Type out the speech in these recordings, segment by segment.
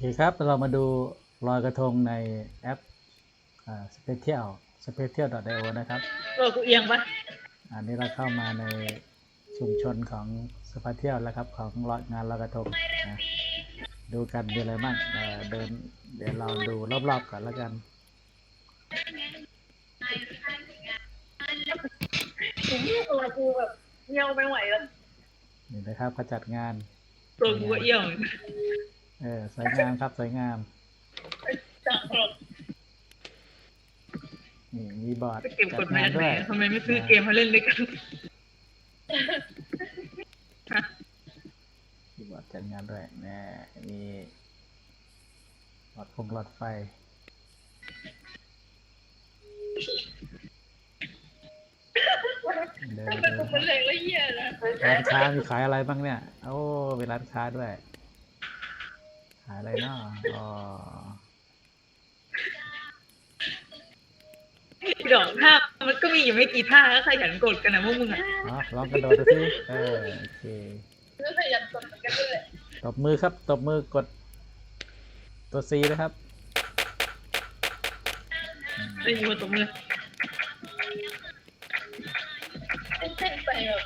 เคครับ เรามาดูลอยกระทงในแอปสเปเชียลสเปเชียล .io นะครับเออกูเอียงปะอันนี้เราเข้ามาในชุมชนของสปาเทียลแล้วครับ ของลอยงานลอยกระทงนะดูกันมีอะไรบ้างเอ่อเดินเดี๋ยวเราดูรอบๆก่อนแล้วกันตัวกูแบบเงี้ยวไม่ไหวแล้วนี่นะครับเขาจัดงานตัวกูก็เอี้ยว เออสวยงามครับสวยงามจับนี่มีบอร์ดจะเก็บกจัดดมางานจากไหนด้วยอะทำไมไม่ซื้อเกมมาเล่นด้วยกันมีบอร์ดจัดงานด้วยนะมีหลอดฟงหลอดไฟ เดินเดินมันแรงละเอียดนะร้านค้ามีขายอะไรบ้างเนี่ย โอ้เป็นร้านค้าด้วยขาย อะไรเนาะอ๋อดอกท่ามันก็มีอยู่ไม่กี่ท่าก็ขยันกดกันนะพวกมึงอะอ๋อลองกระโดดดูสิเออโอเคก็ขยันกดเหมือนกันด้วยตบมือครับ ตบมือกด ตัว C นะครับไอ้ยูตบมือเต้นไปแบบ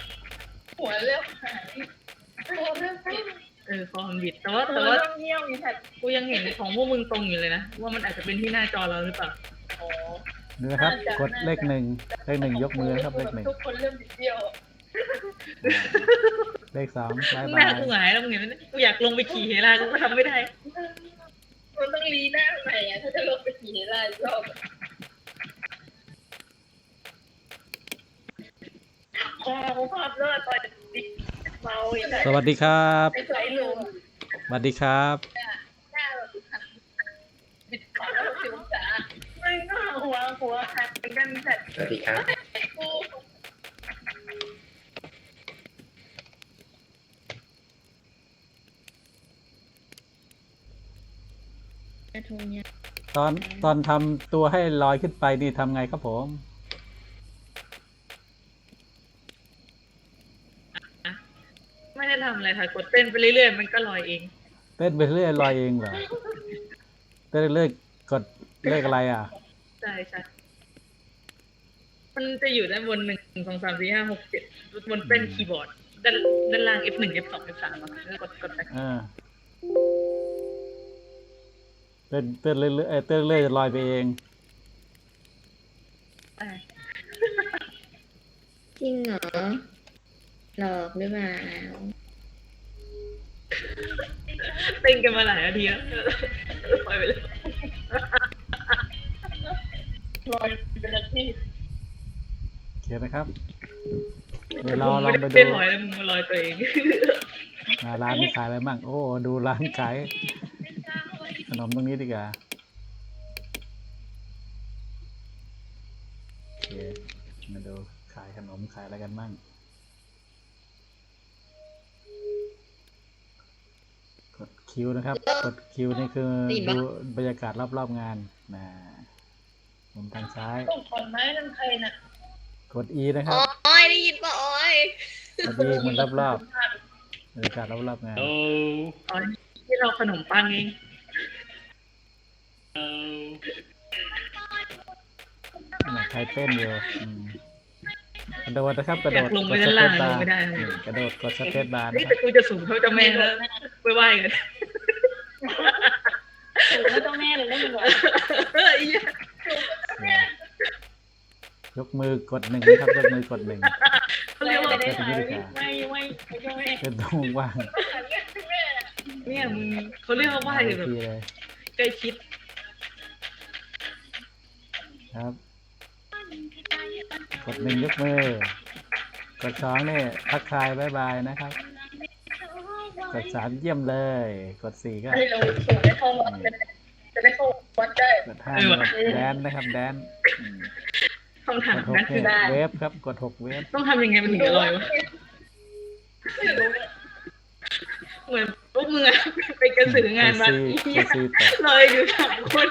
หัวเริ่มหายตัวเริ่มปิดเออคอมบิดแต่ว่าแต่แต่ว่าว่าเงี้ยวมีแท็กกูยังเห็นของพวกมึงตรงอยู่เลยนะ ว่ามันอาจจะเป็นที่หน้าจอเราหรือเปล่าอ๋อดูนะครับ กดเลขหนึ่งเลขหนึ่งยกมือนะครับเลขหนึ่งทุกคนเริ่มบิดเบี้ยวเลขสองบายหบาน้ายกูหงายแล้วมึงเห็นไหมกูอยากลงไปขี่เฮลากูก็ทำไม่ได้ มันต้องรีหน้าใหม่อะถ้าจะลงไปขี่ได้รอบคอเขาภาพเลิศตอนดิเมาอย่างไรสวัสดีครับ ไอ้สายหนุ่ม สวัสดีครับหน้าแบบบิดขาแล้วสิวจ๋าไม่ก็หัวหัวหักกันแต่สวัสดีครับกูตอนตอนทำตัวให้ลอยขึ้นไปนี่ทำไงครับผม ไม่ได้ทำอะไร ค่ะกดเต้นไปเรื่อยๆมันก็ลอยเอง เต้นไปเรื่อยลอยเองเหรอเต้นเรื่อยกดเลขอะไรอะ ใช่ใช่มันจะอยู่ด้านบนหนึ่งสองสามสี่ห้าหกเจ็ดบนเป็นคีย์บอร์ด ด้านด้านล่าง F หนึ่ง F สอง F สามอะแล้วกดกดไปอ่าเต้นเต้นเรื่อยๆเอ้ยเต้นเรื่อยลอยไปเอง อ่าจริงเหรอหลอกหรือเปล่า เต้นกันมาหลายนาทีแล้วปล่อยไปเลยลอยเป็นอาชีพโอเคนะครับ เดี๋ยวเราลองไปดูได้ลอยแล้วมึงมาลอยตัวเองอ่าร้านนี้ขายอะไรบ้าง โอ้ ดูร้านขายขนมตรงนี้ดีกว่าโอเคมาดูขายขนมขายอะไรกันบ้าง คิวนะครับ กดคิวนี่คือดูบรรยากาศรอบๆงานนะมุมทางซ้ายต้องถอนไม้นั่นใครน่ะกด E นะครับโอ้ยได้ยินป่ะโอ้ยกด E เหมันรอบๆบรรยากาศรอบๆงานอ๋อที่เราขนมปังเองน่ะใครเต้นอยู่อืมกระโดดนะครับกระอโดยากดลงกไปดสด้านเปล่างซบาร์ลงไม่ได้นี่กระโดดกดสเปซบาร์เฮ้ยนะคแต่รับกูจะสูงเท่าเจ้าแม่แล้วไปไหว้กัน ไม่ต้องแม่เลยไม่เหมือนเฮ้ยยกมือกดหนึ่งนะครับยกมือกดหนึ่งเขาเรียกว่าไม่ได้หายไม่ไม่ไม่ใช่แม่เป็นตรงว่างเนี่ยมึงเขาเรียกว่าไหว้แบบทีเลยใกล้ชิดครับ กดหนึ่งยกมือกดสองนี่ทักทายบายบายนะครับ กดสามเยี่ยมเลย กดสี่ก็ให้เราสูงได้เข้าวัดจะได้เข้าวัดได้กดห้านี่กดแดนนะครับแดนอืมคำถากมดหกนะคือนี่เวฟครับกดหกเวฟต้องทำยังไงมันถึงจะลอยวะไม่รู้เหมือนพวกมึงอะไปกระสืองานวัดกดซีกดซีตกลอยอยู่สามคน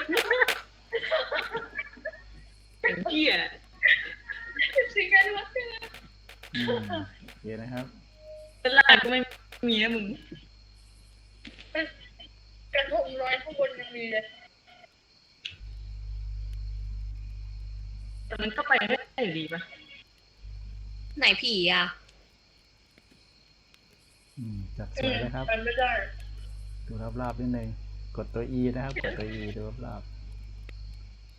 เป็นเหี้ยสิ่งการวัดอืมโอเคนะครับตลาดก็ไม่ มีนะมึงกระทงลอยางบนยังมีเลยแต่มันก็ไปไม่ได้อยู่ดีปะไหนผีอะอืมจัดสวยนะครับ มันไม่ได้ ดูรอบๆนิดนึงกดตัว E นะครับ กดตัว E ดูรอบ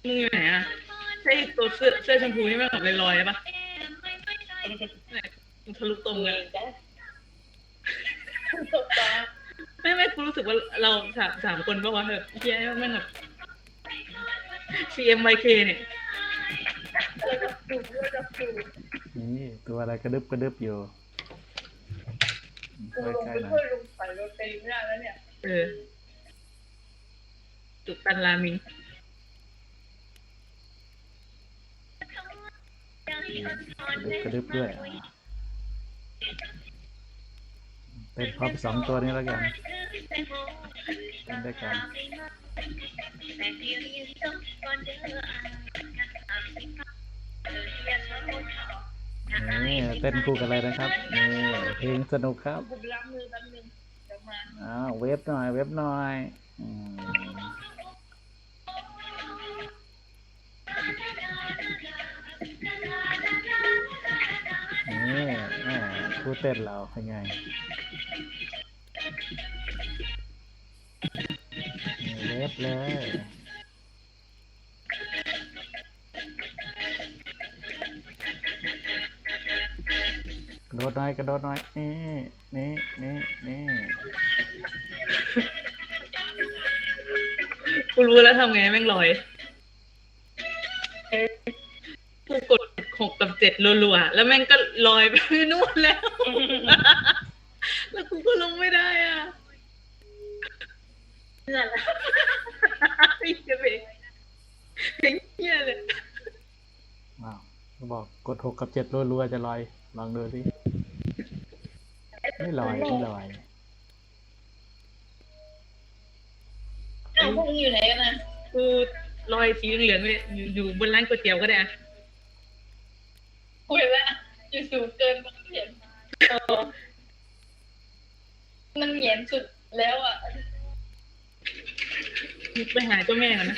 มึงอยู่ไหนอะใช่ตัวเสื้อเสื้อชมพูที่มันออกลอยๆปะมันทะลุตรงเลยตกตา ไม่ไม่กูรู้สึกว่าเราสามสามคนปะวะเถอะเฮียมันแบบ CMYK เนี่ยแล้วก็ดูแล้วก็ดูๆนี่ตัวอะไรกระดึบกระดึบอยู่อืมกูลงใกล้ไปๆหน่อช่วยยลุงใส่โรตีไม่ได้แล้วเนี่ย เออ จุดตันรามิงกระดึบกระดึบด้วย เป็นพร้อมสองตัวนี้แล้วกันเล่นด้วยกันนี่เต้นคู่กันเลยนะครับนี่เพลงสนุกครับผมล้างมือแป๊บนึงเดี๋ยวมาอ้าวเว็บหน่อย เว็บหน่อยนี่แหม่คู่เต้นเราเป็นไง เว็บเลยกระโดดหน่อยกระโดดหน่อยนี่นี่นี่นี่กูรู้แล้วทำไงแม่งลอยกูกดหกกับเจ็ดรัวๆ แล้วแม่งก็ลอยไปนู่นแล้ว แล้วกูก็ลงไม่ได้อะเพื่อนละไอ้เหี้ย เพลงเพลงเหี้ยเลยว้าวเขาบอกกดหกกับเจ็ดรัวๆจะลอย ลองดูสิไม่ลอยไม่ลอยเอ้าพวกมึงอยู่ไหนกันนะกูลอยสีเหลืองๆเลยอยู่อยู่บนร้านก๋วยเตี๋ยวก็ได้อะคุยแล้วอยู่สูงเกินมันเห็นเออมันเหมียนสุดแล้วอะ ไปหาเจ้าแม่กันนะ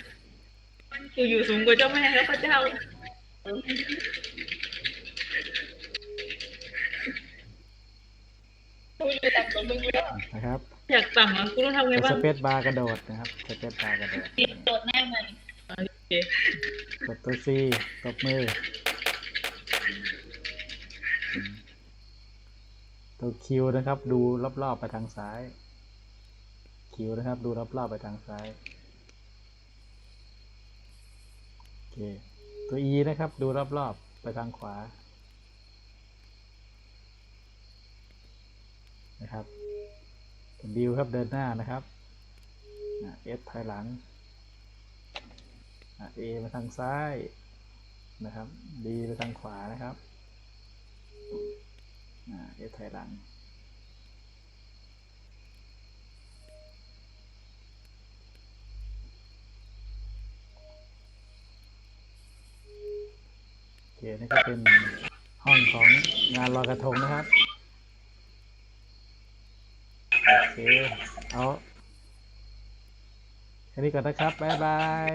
กูอยู่สูงกว่าเจ้าแม่แล้วพระเจ้ากูอยู่ต่ำกว่ามึงแล้วนะครับอยากต่ำอะกูต้องทำไงกดบ้าสงเปซบาร์กระโดดนะครับสเปซบาร์กระโดดติดโดดหน้ามันโอเคกดตัวซีตบมืออืมตัวคิวนะครับ ดูรอบๆไปทางซ้าย คิวนะครับ ดูรอบๆไปทางซ้าย โอ เค ตัว E นะครับ ดูรอบๆ ไปทางขวา นะครับตัว W ครับเดินหน้านะครับ S ถอยหลัง A มาทางซ้ายนะครับ D ไปทางขวานะครับ S ถอยหลัง โอเค นี่ก็เป็นห้องของงานลอยกระทงนะครับโอเคเอาแค่นี้ก่อนนะครับ บ๊ายบาย